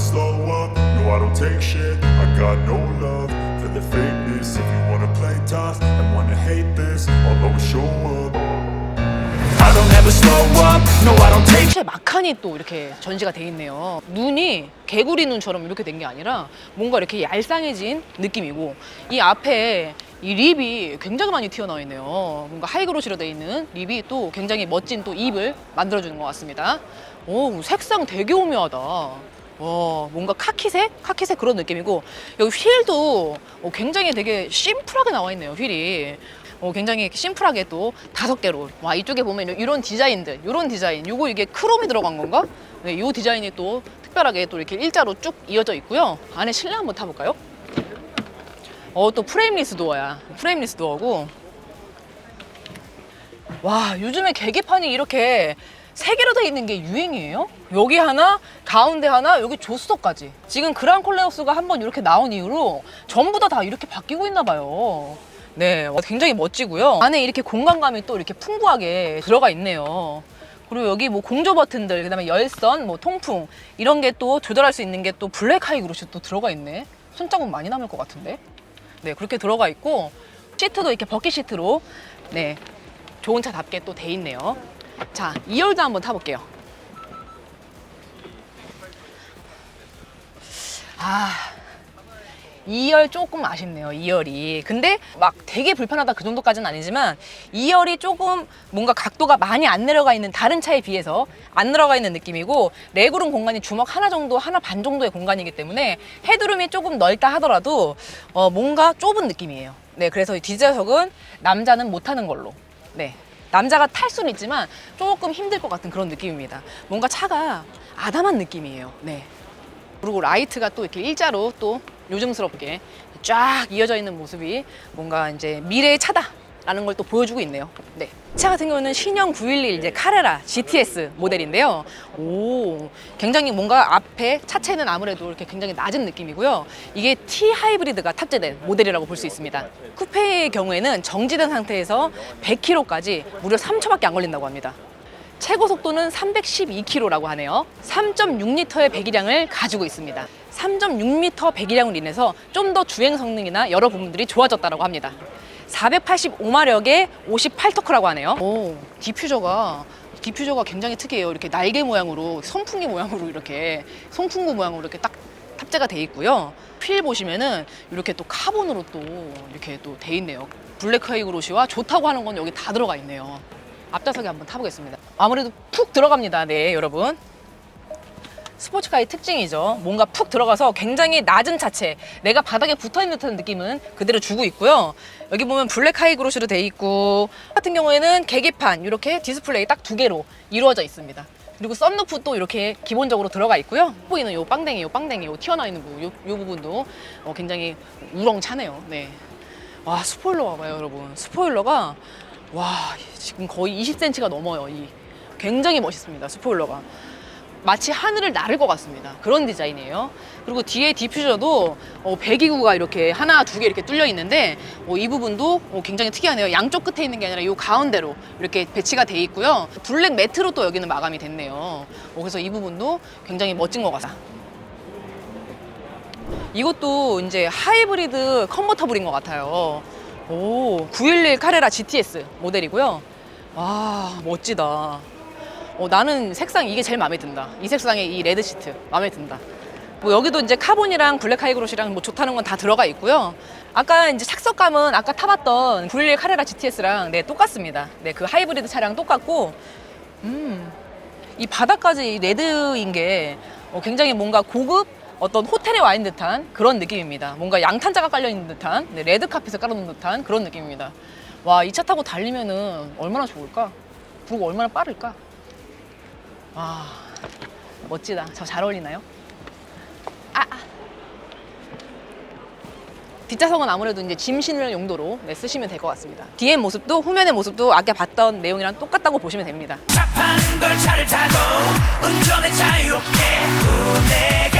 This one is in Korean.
slow up, no I don't take shit I got no love for the fakeness If you wanna play tough and wanna hate this I'll always show up I don't ever slow up, no I don't take 실제 막하니 또 이렇게 전시가 돼 있네요. 눈이 개구리 눈처럼 이렇게 된 게 아니라 뭔가 이렇게 얄쌍해진 느낌이고 이 앞에 이 립이 굉장히 많이 튀어나와 있네요. 뭔가 하이그로시로 돼 있는 립이 또 굉장히 멋진 또 입을 만들어주는 것 같습니다. 오 색상 되게 오묘하다. 와 뭔가 카키색? 카키색 그런 느낌이고 여기 휠도 어, 굉장히 되게 심플하게 나와 있네요 휠이 어, 굉장히 심플하게 또 다섯 개로 와 이쪽에 보면 이런 디자인들 이런 디자인 요거 이게 크롬이 들어간 건가? 네, 요 디자인이 또 특별하게 또 이렇게 일자로 쭉 이어져 있고요 안에 실내 한번 타볼까요? 어 또 프레임리스 도어야 프레임리스 도어고 와 요즘에 계기판이 이렇게 세 개로 돼 있는 게 유행이에요? 여기 하나, 가운데 하나, 여기 조수석까지. 지금 그랑콜레오스가 한번 이렇게 나온 이후로 전부 다 다 이렇게 바뀌고 있나 봐요. 네, 와, 굉장히 멋지고요. 안에 이렇게 공간감이 또 이렇게 풍부하게 들어가 있네요. 그리고 여기 뭐 공조 버튼들, 그다음에 열선, 뭐 통풍 이런 게 또 조절할 수 있는 게 또 블랙 하이 그릇이 또 들어가 있네. 손자국 많이 남을 것 같은데. 네, 그렇게 들어가 있고 시트도 이렇게 버킷 시트로 네 좋은 차답게 또 돼 있네요. 자, 2열도 한번 타볼게요. 아, 2열 조금 아쉽네요, 2열이. 근데 막 되게 불편하다 그 정도까지는 아니지만 2열이 조금 뭔가 각도가 많이 안 내려가 있는 다른 차에 비해서 안 내려가 있는 느낌이고 레그룸 공간이 주먹 하나 정도, 하나 반 정도의 공간이기 때문에 헤드룸이 조금 넓다 하더라도 어, 뭔가 좁은 느낌이에요. 네, 그래서 이 뒷좌석은 남자는 못 타는 걸로. 네. 남자가 탈 수는 있지만 조금 힘들 것 같은 그런 느낌입니다. 뭔가 차가 아담한 느낌이에요. 네. 그리고 라이트가 또 이렇게 일자로 또 요즘스럽게 쫙 이어져 있는 모습이 뭔가 이제 미래의 차다 라는 걸 또 보여주고 있네요. 네. 차 같은 경우는 신형 911 이제 카레라 GTS 모델인데요. 오, 굉장히 뭔가 앞에 차체는 아무래도 이렇게 굉장히 낮은 느낌이고요. 이게 T 하이브리드가 탑재된 모델이라고 볼 수 있습니다. 쿠페의 경우에는 정지된 상태에서 100km까지 무려 3초밖에 안 걸린다고 합니다. 최고 속도는 312km라고 하네요. 3.6리터의 배기량을 가지고 있습니다. 3.6m 배기량으로 인해서 좀 더 주행 성능이나 여러 부분들이 좋아졌다고 합니다. 485마력의 58터크라고 하네요. 오, 디퓨저가 디퓨저가 굉장히 특이해요. 이렇게 날개 모양으로 선풍기 모양으로 이렇게 송풍구 모양으로 이렇게 딱 탑재가 돼 있고요. 휠 보시면은 이렇게 또 카본으로 또 이렇게 또 돼 있네요. 블랙 하이그로시와 좋다고 하는 건 여기 다 들어가 있네요. 앞좌석에 한번 타보겠습니다. 아무래도 푹 들어갑니다. 네, 여러분. 스포츠카의 특징이죠. 뭔가 푹 들어가서 굉장히 낮은 차체, 내가 바닥에 붙어 있는 듯한 느낌은 그대로 주고 있고요. 여기 보면 블랙 하이그로시로 돼 있고 같은 경우에는 계기판 이렇게 디스플레이 딱 두 개로 이루어져 있습니다. 그리고 썬루프 또 이렇게 기본적으로 들어가 있고요. 보이는 요 빵댕이, 요 빵댕이, 요 튀어나와 있는 부분, 요, 요 부분도 어, 굉장히 우렁차네요. 네. 와 스포일러 봐봐요, 여러분. 스포일러가 와 지금 거의 20cm가 넘어요. 이 굉장히 멋있습니다. 스포일러가. 마치 하늘을 나를 것 같습니다. 그런 디자인이에요. 그리고 뒤에 디퓨저도 어, 배기구가 이렇게 하나, 두 개 이렇게 뚫려 있는데 어, 이 부분도 어, 굉장히 특이하네요. 양쪽 끝에 있는 게 아니라 이 가운데로 이렇게 배치가 돼 있고요. 블랙 매트로 또 여기는 마감이 됐네요. 어, 그래서 이 부분도 굉장히 멋진 것 같아. 이것도 이제 하이브리드 컨버터블인 것 같아요. 오, 911 카레라 GTS 모델이고요. 와, 멋지다. 어, 나는 색상 이게 제일 마음에 든다. 이 색상의 이 레드 시트 마음에 든다. 뭐 여기도 이제 카본이랑 블랙 하이그로시랑 뭐 좋다는 건 다 들어가 있고요. 아까 이제 착석감은 아까 타봤던 911 카레라 GTS랑 네 똑같습니다. 네 그 하이브리드 차량 똑같고, 음, 이 바닥까지 이 레드인 게 어, 굉장히 뭔가 고급 어떤 호텔에 와 있는 듯한 그런 느낌입니다. 뭔가 양탄자가 깔려 있는 듯한 네, 레드 카펫을 깔아놓은 듯한 그런 느낌입니다. 와 이 차 타고 달리면은 얼마나 좋을까? 그리고 얼마나 빠를까? 와 멋지다. 저 잘 어울리나요? 아, 아. 뒷좌석은 아무래도 이제 짐 실는 용도로 네, 쓰시면 될 것 같습니다. 뒤에 모습도 후면의 모습도 아까 봤던 내용이랑 똑같다고 보시면 됩니다. 걸 차를 타고 운전에 자유롭게 우, 내가